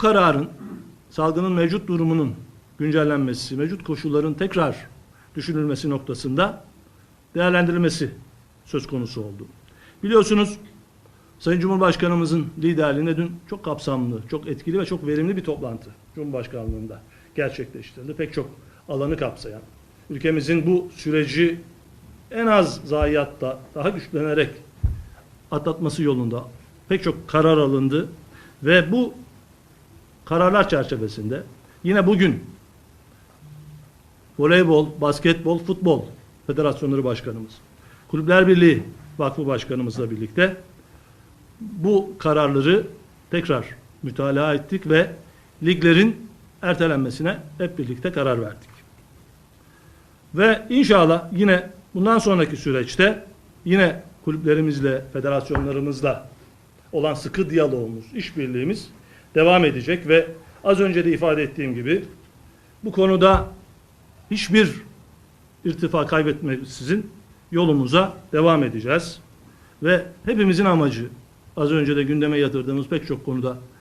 kararın salgının mevcut durumunun güncellenmesi, mevcut koşulların tekrar düşünülmesi noktasında değerlendirilmesi söz konusu oldu. Biliyorsunuz Sayın Cumhurbaşkanımızın liderliğinde dün çok kapsamlı, çok etkili ve çok verimli bir toplantı Cumhurbaşkanlığında gerçekleştirildi. Pek çok alanı kapsayan, ülkemizin bu süreci en az zayiatta daha güçlenerek atlatması yolunda pek çok karar alındı ve bu kararlar çerçevesinde yine bugün voleybol, basketbol, futbol federasyonları başkanımız, Kulüpler Birliği Vakfı Başkanımızla birlikte bu kararları tekrar mütalaa ettik ve liglerin ertelenmesine hep birlikte karar verdik. Ve inşallah yine bundan sonraki süreçte yine kulüplerimizle, federasyonlarımızla olan sıkı diyalogumuz, işbirliğimiz devam edecek ve az önce de ifade ettiğim gibi bu konuda hiçbir irtifa kaybetmeksizin yolumuza devam edeceğiz. Ve hepimizin amacı az önce de gündeme yatırdığımız pek çok konuda